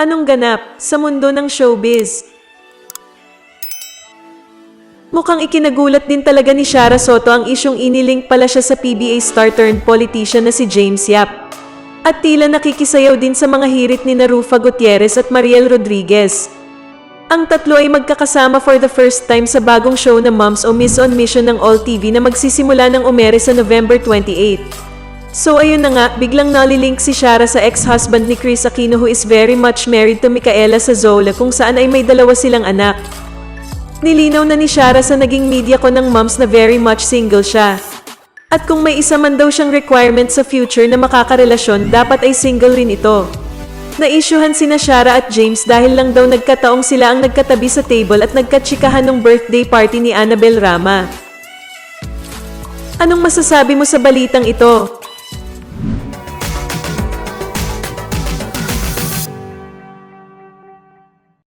Anong ganap sa mundo ng showbiz? Mukhang ikinagulat din talaga ni Shara Soto ang isyong inilink pala siya sa PBA star turned politician na si James Yap. At tila nakikisayaw din sa mga hirit ni Narufa Gutierrez at Mariel Rodriguez. Ang tatlo ay magkakasama for the first time sa bagong show na Moms o Miss on Mission ng All TV na magsisimula ng umere sa November 28. So ayun na nga, biglang nalilink si Shara sa ex-husband ni Chris Aquino who is very much married to Micaela Sazola kung saan ay may dalawa silang anak. Nilinaw na ni Shara sa naging media ko ng moms na very much single siya. At kung may isa man daw siyang requirement sa future na makakarelasyon, dapat ay single rin ito. Naisyuhan sina Shara at James dahil lang daw nagkataong sila ang nagkatabi sa table at nagkatsikahan ng birthday party ni Annabel Rama. Anong masasabi mo sa balitang ito?